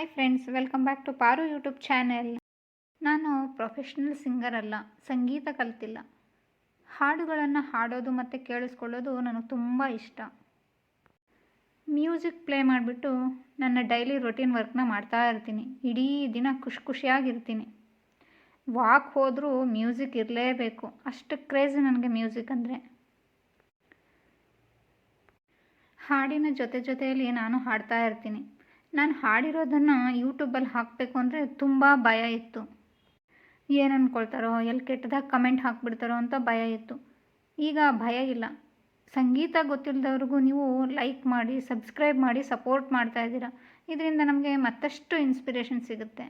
Hi friends welcome back to Paru YouTube channel ನಾನು professional singer ಅಲ್ಲ, ಸಂಗೀತ ಕಲ್ತಿಲ್ಲ. ಹಾಡುಗಳನ್ನು ಹಾಡೋದು ಮತ್ತು ಕೇಳಿಸ್ಕೊಳ್ಳೋದು ನನಗೆ ತುಂಬ ಇಷ್ಟ. ಮ್ಯೂಸಿಕ್ ಪ್ಲೇ ಮಾಡಿಬಿಟ್ಟು ನನ್ನ ಡೈಲಿ ರೊಟೀನ್ ವರ್ಕ್ನ ಮಾಡ್ತಾ ಇರ್ತೀನಿ. ಇಡೀ ದಿನ ಖುಷಿ ಖುಷಿಯಾಗಿರ್ತೀನಿ. ವಾಕ್ ಹೋದರೂ ಮ್ಯೂಸಿಕ್ ಇರಲೇಬೇಕು. ಅಷ್ಟು ಕ್ರೇಜ್ ನನಗೆ ಮ್ಯೂಸಿಕ್ ಅಂದರೆ. ಹಾಡಿನ ಜೊತೆ ಜೊತೆಯಲ್ಲಿ ನಾನು ಹಾಡ್ತಾ ಇರ್ತೀನಿ. ನಾನು ಹಾಡಿರೋದನ್ನು ಯೂಟ್ಯೂಬಲ್ಲಿ ಹಾಕಬೇಕು ಅಂದರೆ ತುಂಬ ಭಯ ಇತ್ತು. ಏನು ಅಂದ್ಕೊಳ್ತಾರೋ ಎಲ್ಲಿ ಕೆಟ್ಟದಾಗ ಕಮೆಂಟ್ ಹಾಕ್ಬಿಡ್ತಾರೋ ಅಂತ ಭಯ ಇತ್ತು. ಈಗ ಭಯ ಇಲ್ಲ. ಸಂಗೀತ ಗೊತ್ತಿಲ್ಲದವ್ರಿಗೂ ನೀವು ಲೈಕ್ ಮಾಡಿ, ಸಬ್ಸ್ಕ್ರೈಬ್ ಮಾಡಿ, ಸಪೋರ್ಟ್ ಮಾಡ್ತಾ ಇದ್ದೀರಾ. ಇದರಿಂದ ನಮಗೆ ಮತ್ತಷ್ಟು ಇನ್ಸ್ಪಿರೇಷನ್ ಸಿಗುತ್ತೆ.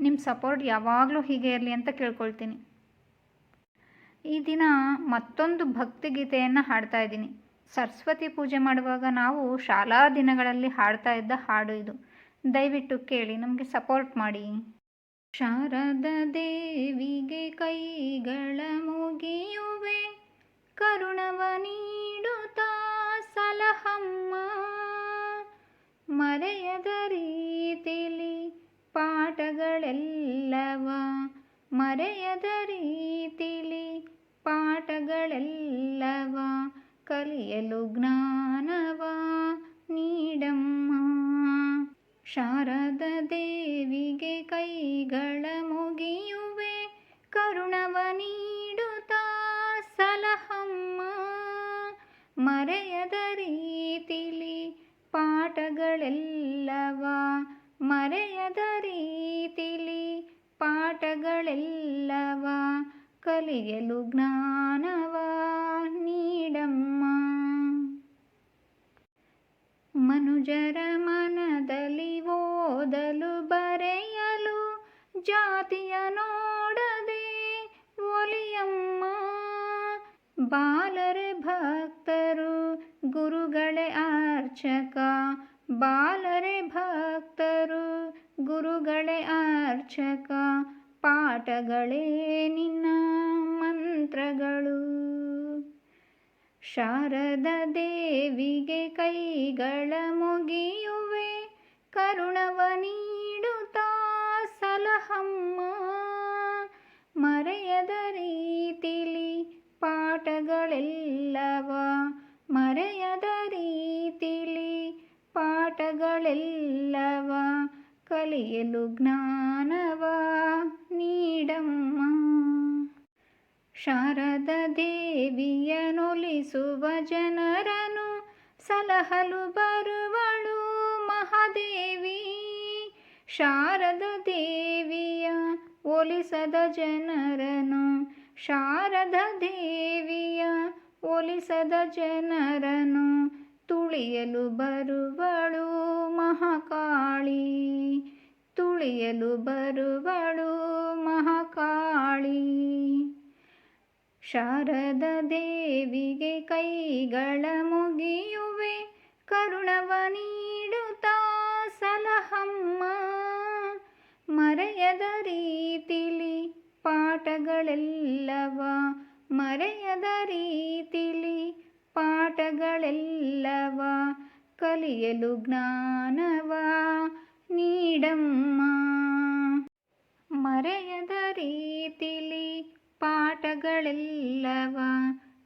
ನಿಮ್ಮ ಸಪೋರ್ಟ್ ಯಾವಾಗಲೂ ಹೀಗೆ ಇರಲಿ ಅಂತ ಕೇಳ್ಕೊಳ್ತೀನಿ. ಈ ದಿನ ಮತ್ತೊಂದು ಭಕ್ತಿಗೀತೆಯನ್ನು ಹಾಡ್ತಾ ಇದ್ದೀನಿ. ಸರಸ್ವತಿ ಪೂಜೆ ಮಾಡುವಾಗ ನಾವು ಶಾಲಾ ದಿನಗಳಲ್ಲಿ ಹಾಡ್ತಾ ಇದ್ದ ಹಾಡು ಇದು. ದಯವಿಟ್ಟು ಕೇಳಿ, ನಮಗೆ ಸಪೋರ್ಟ್ ಮಾಡಿ. ಶಾರದ ದೇವಿಗೆ ಕೈಗಳ ಮುಗಿಯುವೆ, ಕರುಣವ ನೀಡುತ್ತಾ ಸಲಹಮ್ಮ. ಮರೆಯದ ರೀತಿಲಿ ಪಾಠಗಳೆಲ್ಲವ ಮರೆಯದ ರೀತಿಲಿ ಕಲಿಯಲು ಜ್ಞಾನವ ನೀಡಮ್ಮ. ಶಾರದ ದೇವಿಗೆ ಕೈಗಳ ಮುಗಿಯುವೆ, ಕರುಣವ ನೀಡುತ್ತಾ ಸಲಹಮ್ಮ. ಮರೆಯದ ರೀತಿಲಿ ಪಾಠಗಳೆಲ್ಲವ, ಮರೆಯದ ರೀತಿಲಿ ಪಾಠಗಳೆಲ್ಲವ, ಕಲಿಯಲು ಜ್ಞಾನವ ನೀಡಮ್ಮ. ಮನುಜರ ಮನದಲ್ಲಿ ಓದಲು ಬರೆಯಲು ಜಾತಿಯ ನೋಡದೆ ಒಲಿಯಮ್ಮ. ಬಾಲರೆ ಭಕ್ತರು ಗುರುಗಳೇ ಅರ್ಚಕ. ಬಾಲರೆ ಭಕ್ತರು ಗುರುಗಳೇ ಅರ್ಚಕ. ಪಾಠಗಳೇ ನಿನ್ನ ಮಂತ್ರಗಳು. ಶಾರದ ದೇವಿಗೆ ಕೈಗಳ ಮುಗಿಯುವೆ, ಕರುಣವ ನೀಡುತ್ತಾ ಸಲಹಮ್ಮ. ಮರೆಯದ ರೀತಿಲಿ ಪಾಠಗಳೆಲ್ಲವ, ಮರೆಯದ ರೀತಿಲಿ ಪಾಠಗಳೆಲ್ಲವ, ಕಲಿಯಲು ಜ್ಞಾನವ ನೀಡಮ್ಮ. ಶಾರದ ದೇವಿಯನೊಲಿಸುವ ಜನರನು ಸಲಹಲು ಬರುವಳು ಮಹಾದೇವಿ. ಶಾರದ ದೇವಿಯ ಒಲಿಸದ ಜನರನು ಶಾರದ ದೇವಿಯ ಒಲಿಸದ ಜನರನು ತುಳಿಯಲು ಬರುವಳು ಮಹಾಕಾಳಿ. ತುಳಿಯಲು ಬರುವಳು ಮಹಾಕಾಳಿ. ಶಾರದ ದೇವಿಗೆ ಕೈಗಳ ಮುಗಿಯುವೆ, ಕರುಣವ ನೀಡುತ್ತಾ ಸಲಹಮ್ಮ. ಮರೆಯದ ರೀತಿಲಿ ಪಾಠಗಳೆಲ್ಲವ, ಮರೆಯದ ರೀತಿಲಿ ಪಾಠಗಳೆಲ್ಲವ, ಕಲಿಯಲು ಜ್ಞಾನವ ನೀಡಮ್ಮ. ಮರೆಯದ ರೀತಿಲಿ ಪಾಠಗಳೆಲ್ಲವ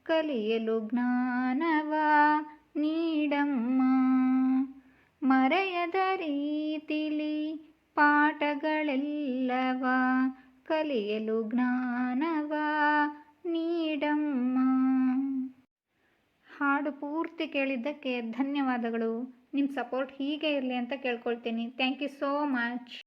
ಕಲಿಯಲು ಜ್ಞಾನವ ನೀಡಮ್ಮ. ಮರೆಯದ ರೀತಿಲಿ ಪಾಠಗಳೆಲ್ಲವ ಕಲಿಯಲು ಜ್ಞಾನವ ನೀಡಮ್ಮ. ಹಾಡು ಪೂರ್ತಿ ಕೇಳಿದ್ದಕ್ಕೆ ಧನ್ಯವಾದಗಳು. ನಿಮ್ಮ ಸಪೋರ್ಟ್ ಹೀಗೆ ಇರಲಿ ಅಂತ ಕೇಳ್ಕೊಳ್ತೀನಿ. Thank you so much